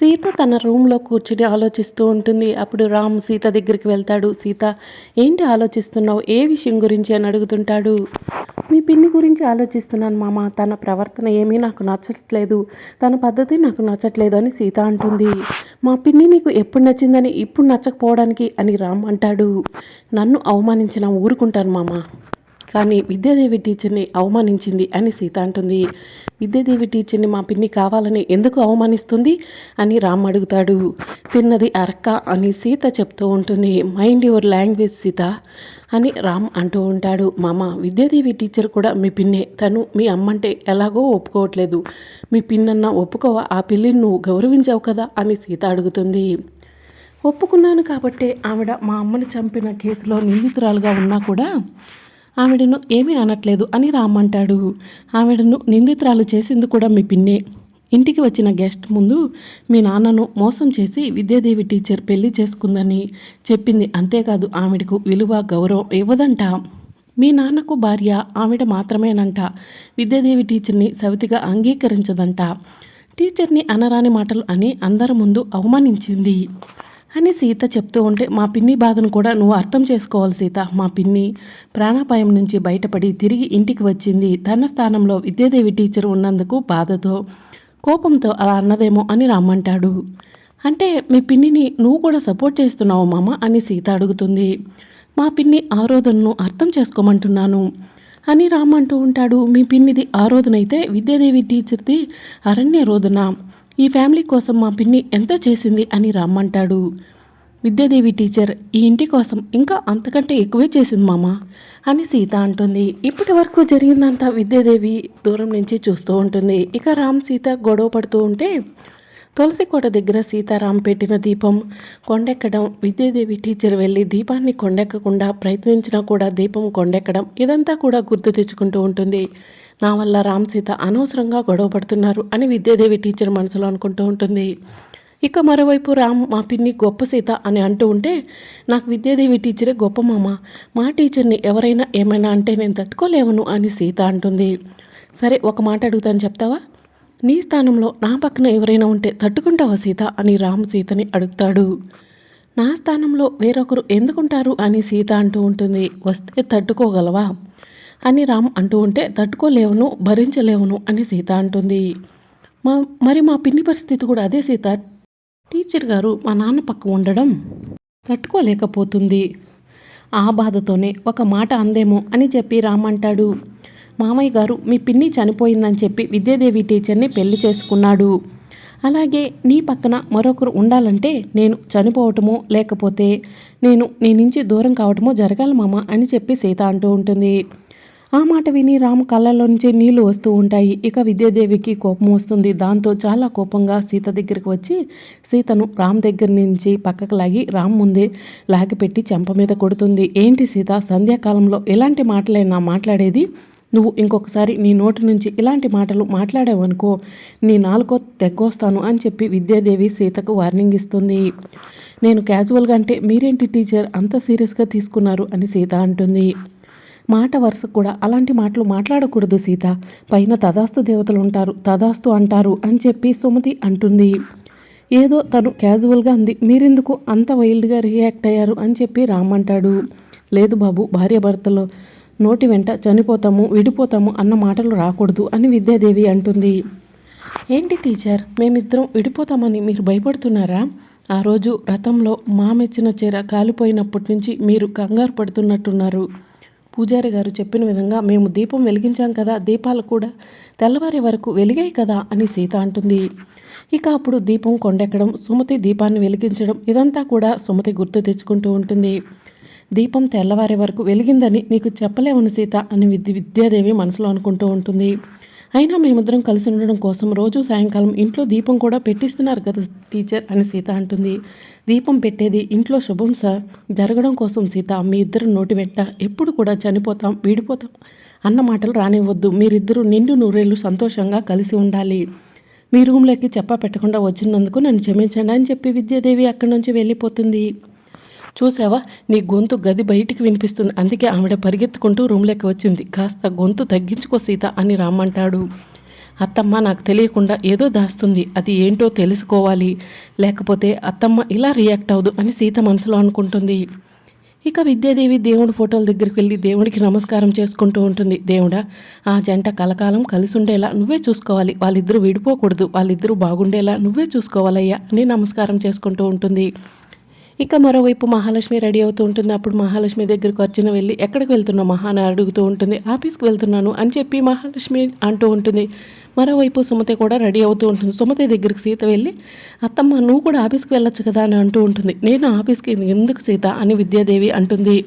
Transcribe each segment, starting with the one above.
సీత తన రూమ్లో కూర్చుని ఆలోచిస్తూ ఉంటుంది. అప్పుడు రామ్ సీత దగ్గరికి వెళ్తాడు. సీత ఏంటి ఆలోచిస్తున్నావు? ఏ విషయం గురించి? అని అడుగుతుంటాడు. మీ పిన్ని గురించి ఆలోచిస్తున్నాను మామ. తన ప్రవర్తన ఏమీ నాకు నచ్చట్లేదు. తన పద్ధతి నాకు నచ్చట్లేదు అని సీత అంటుంది. మా పిన్ని నీకు ఎప్పుడు నచ్చిందని ఇప్పుడు నచ్చకపోవడానికి అని రామ్ అంటాడు. నన్ను అవమానించిన ఊరుకుంటాను మామ. కానీ విద్యాదేవి టీచర్ని అవమానించింది అని సీత అంటుంది. విద్యాదేవి టీచర్ని మా పిన్ని కావాలని ఎందుకు అవమానిస్తుంది అని రామ్ అడుగుతాడు. తిన్నది అరక్క అని సీత చెప్తూ ఉంటుంది. మైండ్ యువర్ లాంగ్వేజ్ సీత అని రామ్ అంటూ ఉంటాడు. మామ విద్యాదేవి టీచర్ కూడా మీ పిన్నే. తను మీ అమ్మంటే ఎలాగో ఒప్పుకోవట్లేదు. మీ పిన్నన్న ఒప్పుకోవా ఆ పిల్లిని నువ్వు గౌరవించావు కదా అని సీత అడుగుతుంది. ఒప్పుకున్నాను కాబట్టే ఆవిడ మా అమ్మని చంపిన కేసులో నిందితురాలుగా ఉన్నా కూడా ఆవిడను ఏమీ అనట్లేదు అని రామ్మంటాడు ఆవిడను నిందితురాలు చేసింది కూడా మీ పిన్నే. ఇంటికి వచ్చిన గెస్ట్ ముందు మీ నాన్నను మోసం చేసి విద్యాదేవి టీచర్ పెళ్ళి చేసుకుందని చెప్పింది. అంతేకాదు ఆవిడకు విలువ గౌరవం ఇవ్వదంట. మీ నాన్నకు భార్య ఆవిడ మాత్రమేనంట. విద్యాదేవి టీచర్ని సవితిగా అంగీకరించదంట. టీచర్ని అనరాని మాటలు అని అందరి ముందు అవమానించింది. అని సీత చెప్తూ ఉంటే మా పిన్ని బాధను కూడా నువ్వు అర్థం చేసుకోవాలి సీత. మా పిన్ని ప్రాణాపాయం నుంచి బయటపడి తిరిగి ఇంటికి వచ్చింది. తన స్థానంలో విద్యాదేవి టీచర్ ఉన్నందుకు బాధతో కోపంతో అలా అన్నదేమో అని రమ్మంటాడు. అంటే మీ పిన్నిని నువ్వు కూడా సపోర్ట్ చేస్తున్నావు మామ అని సీత అడుగుతుంది. మా పిన్ని ఆరోధనను అర్థం చేసుకోమంటున్నాను అని రామ్ అంటూ ఉంటాడు. మీ పిన్నిది ఆరోధన అయితే విద్యాదేవి టీచర్ది అరణ్య రోధన ఈ ఫ్యామిలీ కోసం మా పిన్ని ఎంతో చేసింది అని రమ్మంటాడు. విద్యాదేవి టీచర్ ఈ ఇంటి కోసం ఇంకా అంతకంటే ఎక్కువే చేసింది మామ అని సీత అంటుంది. ఇప్పటి వరకు జరిగిందంతా విద్యాదేవి దూరం నుంచి చూస్తూ ఉంటుంది. ఇక రామ్ సీత గొడవ పడుతూ ఉంటే తులసి కోట దగ్గర సీతారాం పెట్టిన దీపం కొండెక్కడం విద్యాదేవి టీచర్ వెళ్ళి దీపాన్ని కొండెక్కకుండా ప్రయత్నించినా కూడా దీపం కొండెక్కడం ఇదంతా కూడా గుర్తు తెచ్చుకుంటూ ఉంటుంది. నా వల్ల రామ్ సీత అనవసరంగా గొడవ పడుతున్నారు అని విద్యాదేవి టీచర్ మనసులో అనుకుంటూ ఉంటుంది. ఇక మరోవైపు రామ్ మా పిన్ని గొప్ప సీత అని అంటూ ఉంటే నాకు విద్యాదేవి టీచరే గొప్ప మామ. మా టీచర్ని ఎవరైనా ఏమైనా అంటే నేను తట్టుకోలేవను అని సీత అంటుంది. సరే ఒక మాట అడుగుతాను చెప్తావా? నీ స్థానంలో నా పక్కన ఎవరైనా ఉంటే తట్టుకుంటావా సీత అని రామ్ సీతని అడుగుతాడు. నా స్థానంలో వేరొకరు ఎందుకుంటారు అని సీత అంటూ ఉంటుంది. వస్తే తట్టుకోగలవా? అని రామ్ అంటూ ఉంటే తట్టుకోలేవును భరించలేవును అని సీత అంటుంది. మా మరి మా పిన్ని పరిస్థితి కూడా అదే సీత? టీచర్ గారు మా నాన్న పక్క ఉండడం తట్టుకోలేకపోతుంది. ఆ బాధతోనే ఒక మాట అందేమో అని చెప్పి రామ్ అంటాడు. మామయ్య గారు మీ పిన్ని చనిపోయిందని చెప్పి విద్యాదేవి టీచర్ని పెళ్ళి చేసుకున్నాడు. అలాగే నీ పక్కన మరొకరు ఉండాలంటే నేను చనిపోవటమో లేకపోతే నేను నీ నుంచి దూరం కావటమో జరగాలి మామ అని చెప్పి సీత అంటూ ఉంటుంది. ఆ మాట విని రాము కళ్ళలోంచి నుంచి నీళ్ళు వస్తూ ఉంటాయి. ఇక విద్యాదేవికి కోపం వస్తుంది. దాంతో చాలా కోపంగా సీత దగ్గరికి వచ్చి సీతను రామ్ దగ్గర నుంచి పక్కకు లాగి రామ్ ముందే లాగిపెట్టి చెంప మీద కొడుతుంది. ఏంటి సీత సంధ్యాకాలంలో ఎలాంటి మాటలైనా మాట్లాడేది? నువ్వు ఇంకొకసారి నీ నోటి నుంచి ఇలాంటి మాటలు మాట్లాడావనుకో నీ నాలుకో తెగ్గొస్తాను అని చెప్పి విద్యాదేవి సీతకు వార్నింగ్ ఇస్తుంది. నేను క్యాజువల్గా అంటే మీరేంటి టీచర్ అంత సీరియస్గా తీసుకున్నారు అని సీత అంటుంది. మాట వరుస కూడా అలాంటి మాటలు మాట్లాడకూడదు సీత. పైన తదాస్తు దేవతలు ఉంటారు. తదాస్తు అంటారు అని చెప్పి సుమతి అంటుంది. ఏదో తను క్యాజువల్గా అంది. మీరెందుకు అంత వైల్డ్గా రియాక్ట్ అయ్యారు అని చెప్పి రామ్ అంటాడు. లేదు బాబు భార్యాభర్తలో నోటి వెంట చనిపోతాము విడిపోతాము అన్న మాటలు రాకూడదు అని విద్యాదేవి అంటుంది. ఏంటి టీచర్ మేమిద్దరం విడిపోతామని మీరు భయపడుతున్నారా? ఆ రోజు రథంలో మా మెచ్చిన చీర కాలిపోయినప్పటి నుంచి మీరు కంగారు పడుతున్నట్టున్నారు. పూజారి గారు చెప్పిన విధంగా మేము దీపం వెలిగించాం కదా దీపాలు కూడా తెల్లవారే వరకు వెలిగాయి కదా అని సీత అంటుంది. ఇక అప్పుడు దీపం కొండెక్కడం సుమతి దీపాన్ని వెలిగించడం ఇదంతా కూడా సుమతి గుర్తు తెచ్చుకుంటూ ఉంటుంది. దీపం తెల్లవారే వరకు వెలిగిందని నీకు చెప్పలేమని సీత అని విద్య విద్యాదేవి మనసులో అనుకుంటూ ఉంటుంది. అయినా మేమిద్దరం కలిసి ఉండడం కోసం రోజు సాయంకాలం ఇంట్లో దీపం కూడా పెట్టిస్తున్నారు కదా టీచర్ అని సీత అంటుంది. దీపం పెట్టేది ఇంట్లో శుభం సార్. జరగడం కోసం సీత మీ ఇద్దరు నోటి వెంట ఎప్పుడు కూడా చనిపోతాం వీడిపోతాం అన్న మాటలు రానివ్వద్దు. మీరిద్దరూ నిండు నూరేళ్ళు సంతోషంగా కలిసి ఉండాలి. మీ రూమ్లోకి చెప్ప పెట్టకుండా వచ్చినందుకు నన్ను క్షమించండి అని చెప్పి విద్యాదేవి అక్కడి నుంచి వెళ్ళిపోతుంది. చూసావా? నీ గొంతు గది బయటికి వినిపిస్తుంది. అందుకే ఆవిడ పరిగెత్తుకుంటూ రూమ్లోకి వచ్చింది. కాస్త గొంతు తగ్గించుకో సీత అని రామ్మంటాడు. అత్తమ్మ నాకు తెలియకుండా ఏదో దాస్తుంది. అది ఏంటో తెలుసుకోవాలి. లేకపోతే అత్తమ్మ ఇలా రియాక్ట్ అవ్వదు అని సీత మనసులో అనుకుంటుంది. ఇక విద్యాదేవి దేవుడి ఫోటోల దగ్గరికి వెళ్ళి దేవుడికి నమస్కారం చేసుకుంటూ ఉంటుంది. దేవుడా ఆ జంట కలకాలం కలిసి ఉండేలా నువ్వే చూసుకోవాలి. వాళ్ళిద్దరూ విడిపోకూడదు. వాళ్ళిద్దరూ బాగుండేలా నువ్వే చూసుకోవాలయ్యా అని నమస్కారం చేసుకుంటూ ఉంటుంది. ఇక మరోవైపు మహాలక్ష్మి రెడీ అవుతూ ఉంటుంది. అప్పుడు మహాలక్ష్మి దగ్గరకు అర్జున వెళ్ళి ఎక్కడికి వెళ్తున్నావు మహా అని అడుగుతూ ఉంటుంది. ఆఫీస్కి వెళ్తున్నాను అని చెప్పి మహాలక్ష్మి అంటూ ఉంటుంది. మరోవైపు సుమతి కూడా రెడీ అవుతూ ఉంటుంది. సుమతి దగ్గరికి సీత వెళ్ళి అత్తమ్మ నువ్వు కూడా ఆఫీస్కి వెళ్ళొచ్చు కదా అని అంటూ ఉంటుంది. నేను ఆఫీస్కి ఎందుకు సీత? అని విద్యాదేవి అంటుంది.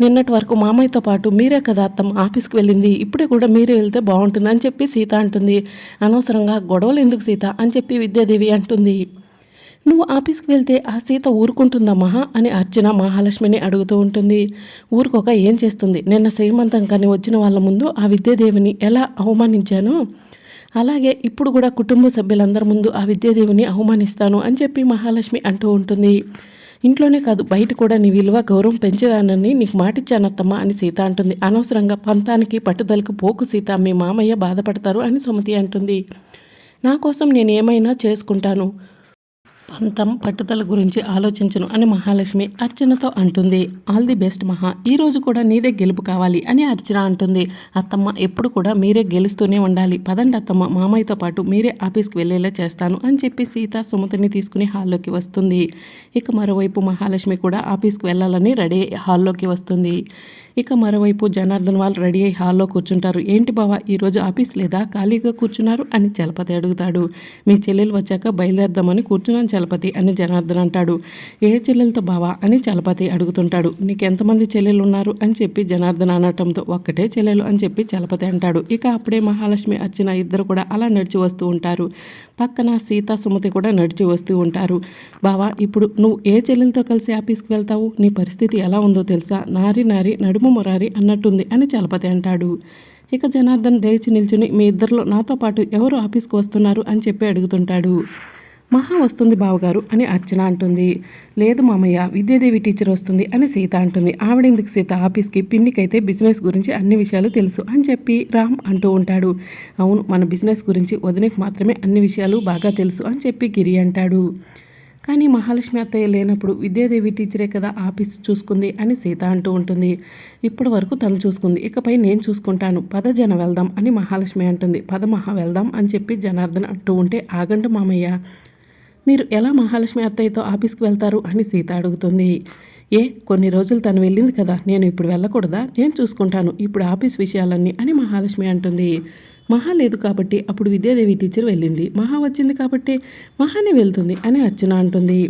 నిన్నటి వరకు మామయ్యతో పాటు మీరే కదా అత్తమ్మ ఆఫీస్కి వెళ్ళింది. ఇప్పుడే కూడా మీరే వెళ్తే బాగుంటుంది అని చెప్పి సీత అంటుంది. అనవసరంగా గొడవలు ఎందుకు సీత? అని చెప్పి విద్యాదేవి అంటుంది. నువ్వు ఆఫీస్కి వెళ్తే ఆ సీత ఊరుకుంటుందా మహా? అని అర్చన మహాలక్ష్మిని అడుగుతూ ఉంటుంది. ఊరుకోక ఏం చేస్తుంది? నిన్న శ్రీమంతం కానీ వచ్చిన వాళ్ళ ముందు ఆ విద్యాదేవిని ఎలా అవమానించానో? అలాగే ఇప్పుడు కూడా కుటుంబ సభ్యులందరి ముందు ఆ విద్యాదేవిని అవమానిస్తాను అని చెప్పి మహాలక్ష్మి అంటూ ఉంటుంది. ఇంట్లోనే కాదు బయట కూడా నీ విలువ గౌరవం పెంచేదానని నీకు మాటిచ్చానత్తమ్మ అని సీత అంటుంది. అనవసరంగా పంతానికి పట్టుదలకు పోకు సీత మీ మామయ్య బాధపడతారు అని సుమతి అంటుంది. నా కోసం నేను ఏమైనా చేసుకుంటాను. పంతం పట్టుదల గురించి ఆలోచించను అని మహాలక్ష్మి అర్చనతో అంటుంది. ఆల్ ది బెస్ట్ మహా ఈ రోజు కూడా నీదే గెలుపు కావాలి అని అర్చన అంటుంది. అత్తమ్మ ఎప్పుడు కూడా మీరే గెలుస్తూనే ఉండాలి. పదండి అత్తమ్మ మామయ్యతో పాటు మీరే ఆఫీస్కి వెళ్ళేలా చేస్తాను అని చెప్పి సీత సుమతిని తీసుకుని హాల్లోకి వస్తుంది. ఇక మరోవైపు మహాలక్ష్మి కూడా ఆఫీస్కి వెళ్ళాలని రెడీ హాల్లోకి వస్తుంది. ఇక మరోవైపు జనార్దన్ వాళ్ళు రెడీ అయ్యి హాల్లో కూర్చుంటారు. ఏంటి బావా ఈరోజు ఆఫీస్ లేదా? ఖాళీగా కూర్చున్నారు అని చలపతి అడుగుతాడు. మీ చెల్లెలు వచ్చాక బయలుదేరదామని కూర్చున్నాను చలపతి అని జనార్దన్ అంటాడు. ఏ చెల్లెలతో బావా? అని చలపతి అడుగుతుంటాడు. నీకు ఎంతమంది చెల్లెలు ఉన్నారు అని చెప్పి జనార్దన్ అనటంతో ఒక్కటే చెల్లెలు అని చెప్పి చలపతి అంటాడు. ఇక అప్పుడే మహాలక్ష్మి అర్చన ఇద్దరు కూడా అలా నడిచి వస్తూ ఉంటారు. పక్కన సీత సుమతి కూడా నడిచి వస్తూ ఉంటారు. బావా ఇప్పుడు నువ్వు ఏ చెల్లెలతో కలిసి ఆఫీస్కి వెళ్తావు? నీ పరిస్థితి ఎలా ఉందో తెలుసా? నారి నారి నడుము మొరారి అన్నట్టుంది అని చలపతి అంటాడు. ఇక జనార్దన్ లేచి నిల్చుని మీ ఇద్దరిలో నాతో పాటు ఎవరు ఆఫీస్కి వస్తున్నారు? అని చెప్పి అడుగుతుంటాడు. మహా వస్తుంది బావగారు అని అర్చన అంటుంది. లేదు మామయ్య విద్యాదేవి టీచర్ వస్తుంది అని సీత అంటుంది. ఆవిడెందుకు సీత? ఆఫీస్కి పిన్నికైతే బిజినెస్ గురించి అన్ని విషయాలు తెలుసు అని చెప్పి రామ్ అంటూ ఉంటాడు. అవును మన బిజినెస్ గురించి వదినకి మాత్రమే అన్ని విషయాలు బాగా తెలుసు అని చెప్పి గిరి అంటాడు. కానీ మహాలక్ష్మి అత్తయ్య లేనప్పుడు విద్యాదేవి టీచరే కదా ఆఫీస్ చూసుకుంది అని సీత అంటూ ఉంటుంది. ఇప్పటి వరకు తను చూసుకుంది. ఇకపై నేను చూసుకుంటాను. పద జన వెళ్దాం అని మహాలక్ష్మి అంటుంది. పద మహా వెళ్దాం అని చెప్పి జనార్దన్ అంటూ ఉంటే ఆగండు మామయ్య. మీరు ఎలా మహాలక్ష్మి అత్తయ్యతో ఆఫీస్కి వెళ్తారు అని సీత అడుగుతుంది. ఏ కొన్ని రోజులు తను వెళ్ళింది కదా నేను ఇప్పుడు వెళ్ళకూడదా? నేను చూసుకుంటాను ఇప్పుడు ఆఫీస్ విషయాలన్నీ అని మహాలక్ష్మి అంటుంది. మహా లేదు కాబట్టి అప్పుడు విద్యాదేవి టీచర్ వెళ్ళింది. మహా వచ్చింది కాబట్టి మహానే వెళ్తుంది అని అర్చన అంటుంది.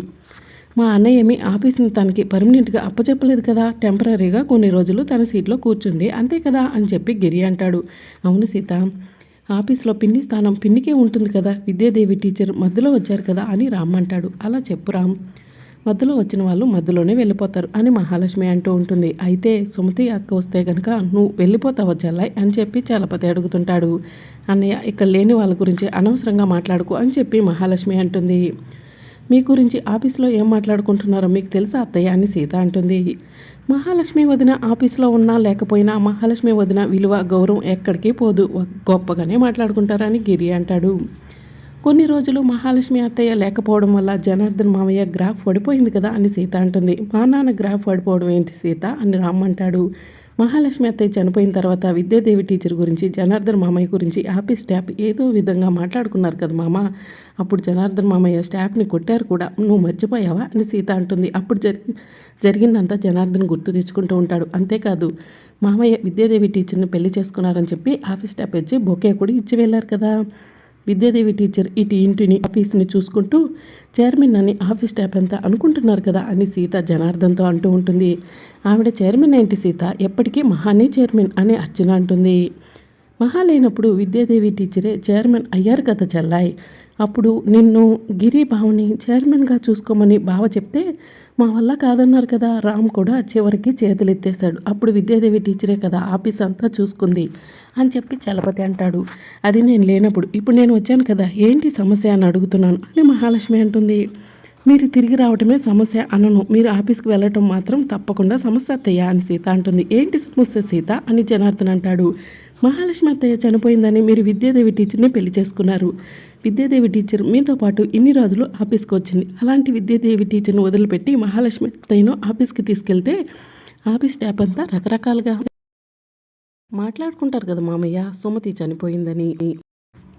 మా అన్నయ్యమి ఆఫీస్ని తనకి పర్మనెంట్గా అప్పచెప్పలేదు కదా టెంపరీగా కొన్ని రోజులు తన సీట్లో కూర్చుంది. అంతే కదా అని చెప్పి గిరి అంటాడు. అవును సీత. ఆఫీస్లో పిన్ని స్థానం పిన్నికే ఉంటుంది కదా విద్యాదేవి టీచర్ మధ్యలో వచ్చారు కదా అని రామ్ అంటాడు. అలా చెప్పు రామ్. మధ్యలో వచ్చిన వాళ్ళు మధ్యలోనే వెళ్ళిపోతారు అని మహాలక్ష్మి అంటూ ఉంటుంది. అయితే సుమతి అక్క వస్తే కనుక నువ్వు వెళ్ళిపోతావు జల్లాయ్? అని చెప్పి చలపతి అడుగుతుంటాడు. అన్నయ్య ఇక్కడ లేని వాళ్ళ గురించి అనవసరంగా మాట్లాడుకో అని చెప్పి మహాలక్ష్మి అంటుంది. మీ గురించి ఆఫీస్లో ఏం మాట్లాడుకుంటున్నారో మీకు తెలుసా అత్తయ్య అని సీత అంటుంది. మహాలక్ష్మి వదిన ఆఫీస్లో ఉన్నా లేకపోయినా మహాలక్ష్మి వదిన విలువ గౌరవం ఎక్కడికి పోదు. గొప్పగానే మాట్లాడుకుంటారని గిరి అంటాడు. కొన్ని రోజులు మహాలక్ష్మి అత్తయ్య లేకపోవడం వల్ల జనార్దన్ మామయ్య గ్రాఫ్ పడిపోయింది కదా అని సీత అంటుంది. మా నాన్న గ్రాఫ్ పడిపోవడం ఏంటి సీత అని రామ్మంటాడు మహాలక్ష్మి అత్తయ్య చనిపోయిన తర్వాత విద్యాదేవి టీచర్ గురించి జనార్దన్ మామయ్య గురించి ఆఫీస్ స్టాఫ్ ఏదో విధంగా మాట్లాడుకున్నారు కదా మామ. అప్పుడు జనార్దన్ మామయ్య స్టాఫ్ని కొట్టారు కూడా. నువ్వు మర్చిపోయావా? అని సీత అంటుంది. అప్పుడు జరిగి జరిగిందంతా జనార్దన్ గుర్తు తెచ్చుకుంటూ ఉంటాడు. అంతేకాదు మామయ్య విద్యాదేవి టీచర్ని పెళ్ళి చేసుకున్నారని చెప్పి ఆఫీస్ స్టాఫ్ వచ్చి బొకే కూడా ఇచ్చి వెళ్ళారు కదా. విద్యాదేవి టీచర్ ఇటు ఇంటిని ఆఫీస్ని చూసుకుంటూ చైర్మన్ అని ఆఫీస్ స్టాఫ్ అంతా అనుకుంటున్నారు కదా అని సీత జనార్దన్తో అంటూ ఉంటుంది. ఆవిడ చైర్మన్ ఏంటి సీత? ఎప్పటికీ మహానే చైర్మన్ అని అర్చన అంటుంది. మహా లేనప్పుడు విద్యాదేవి టీచరే చైర్మన్ అయ్యారు కదా చెల్లాయి. అప్పుడు నిన్ను గిరి భావని చైర్మన్గా చూసుకోమని బావ చెప్తే మా వల్ల కాదన్నారు కదా. రామ్ కూడా చివరికి చేతులెత్తేశాడు. అప్పుడు విద్యాదేవి టీచరే కదా ఆఫీస్ అంతా చూసుకుంది అని చెప్పి చలపతి అంటాడు. అది నేను లేనప్పుడు ఇప్పుడు నేను వచ్చాను కదా ఏంటి సమస్య అని అడుగుతున్నాను. అని మహాలక్ష్మి అంటుంది మీరు తిరిగి రావటమే సమస్య అనను. మీరు ఆఫీస్కి వెళ్ళటం మాత్రం తప్పకుండా సమస్య అత్తయ్య అని సీత అంటుంది. ఏంటి సమస్య సీత అని జనార్దన్ అంటాడు. మహాలక్ష్మి అత్తయ్య చనిపోయిందని మీరు విద్యాదేవి టీచర్ని పెళ్ళి చేసుకున్నారు. విద్యాదేవి టీచర్ మీతో పాటు ఇన్ని రోజులు ఆఫీస్కి వచ్చింది. అలాంటి విద్యాదేవి టీచర్ని వదిలిపెట్టి మహాలక్ష్మి తైను ఆఫీస్కి తీసుకెళ్తే ఆఫీస్ స్టాఫ్ అంతా రకరకాలుగా మాట్లాడుకుంటారు కదా మామయ్య సుమతి చనిపోయిందని.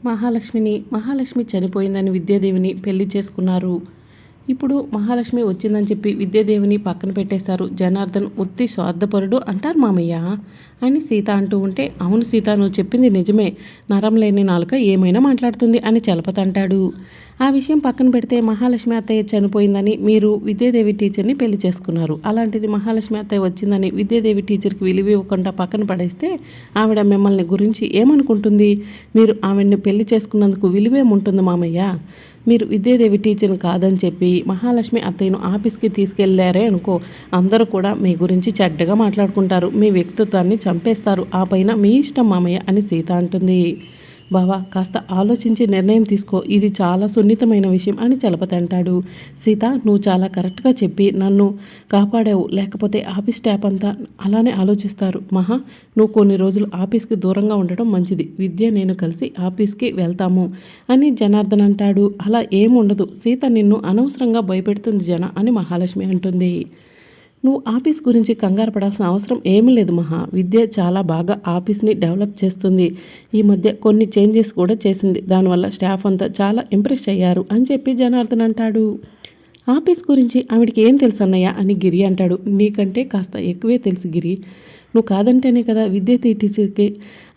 మహాలక్ష్మిని మహాలక్ష్మి చనిపోయిందని విద్యాదేవిని పెళ్ళి చేసుకున్నారు. ఇప్పుడు మహాలక్ష్మి వచ్చిందని చెప్పి విద్యాదేవిని పక్కన పెట్టేశారు. జనార్దన్ ఉత్తి స్వార్థపరుడు అంటారు మామయ్య. అని సీత అంటూ ఉంటే అవును సీత నువ్వు చెప్పింది నిజమే. నరం లేని నాలుక ఏమైనా మాట్లాడుతుంది అని చలపతంటాడు ఆ విషయం పక్కన పెడితే మహాలక్ష్మి అత్తయ్య చనిపోయిందని మీరు విద్యాదేవి టీచర్ని పెళ్ళి చేసుకున్నారు. అలాంటిది మహాలక్ష్మి అత్తయ్య వచ్చిందని విద్యాదేవి టీచర్కి విలువ ఇవ్వకుండా పక్కన పడేస్తే ఆవిడ మిమ్మల్ని గురించి ఏమనుకుంటుంది? మీరు ఆవిడని పెళ్ళి చేసుకున్నందుకు విలువేముంటుంది మామయ్య? మీరు విద్యాదేవి టీచర్ని కాదని చెప్పి మహాలక్ష్మి అత్తయ్యను ఆఫీస్కి తీసుకెళ్ళారే అనుకో అందరూ కూడా మీ గురించి చెడ్డగా మాట్లాడుకుంటారు. మీ వ్యక్తిత్వాన్ని చంపేస్తారు. ఆ పైన మీ ఇష్టం మామయ్య అని సీత అంటుంది. బావా కాస్త ఆలోచించి నిర్ణయం తీసుకో. ఇది చాలా సున్నితమైన విషయం అని చలపతి అంటాడు. సీత నువ్వు చాలా కరెక్ట్గా చెప్పి నన్ను కాపాడావు. లేకపోతే ఆఫీస్ స్టాఫ్ అంతా అలానే ఆలోచిస్తారు. మహా నువ్వు కొన్ని రోజులు ఆఫీస్కి దూరంగా ఉండటం మంచిది. విద్య నేను కలిసి ఆఫీస్కి వెళ్తాము అని జనార్దన్ అంటాడు. అలా ఏముండదు సీత నిన్ను అనవసరంగా భయపెడుతుంది జన అని మహాలక్ష్మి అంటుంది. నువ్వు ఆఫీస్ గురించి కంగారు పడాల్సిన అవసరం ఏమీ లేదు మహా. విద్య చాలా బాగా ఆఫీస్ని డెవలప్ చేస్తుంది. ఈ మధ్య కొన్ని చేంజెస్ కూడా చేసింది. దానివల్ల స్టాఫ్ అంతా చాలా ఇంప్రెస్ అయ్యారు అని చెప్పి జనార్దన్ అంటాడు. ఆఫీస్ గురించి ఆవిడకి ఏం తెలుసు అన్నయ్య అని గిరి అంటాడు. నీకంటే కాస్త ఎక్కువే తెలుసు గిరి. నువ్వు కాదంటేనే కదా విద్య టీచర్కి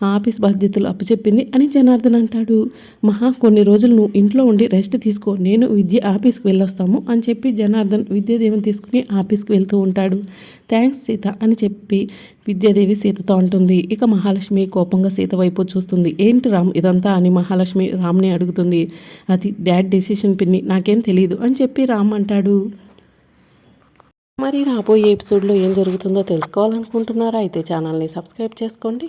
ఆ ఆఫీస్ బాధ్యతలు అప్పచెప్పింది అని జనార్దన్ అంటాడు. మహా కొన్ని రోజులు నువ్వు ఇంట్లో ఉండి రెస్ట్ తీసుకో నేను విద్య ఆఫీస్కి వెళ్ళొస్తాము అని చెప్పి జనార్దన్ విద్యాదేవిని తీసుకుని ఆఫీస్కి వెళ్తూ ఉంటాడు. థ్యాంక్స్ సీత అని చెప్పి విద్యాదేవి సీతతో అంటుంది. ఇక మహాలక్ష్మి కోపంగా సీత వైపు చూస్తుంది. ఏంటి రామ్ ఇదంతా అని మహాలక్ష్మి రామ్ని అడుగుతుంది. అది డాడ్ డెసిషన్ పిన్ని నాకేం తెలియదు అని చెప్పి రామ్ అంటాడు. మరి రాబోయే ఎపిసోడ్లో ఏం జరుగుతుందో తెలుసుకోవాలనుకుంటున్నారా? అయితే ఛానల్ని సబ్స్క్రైబ్ చేసుకోండి.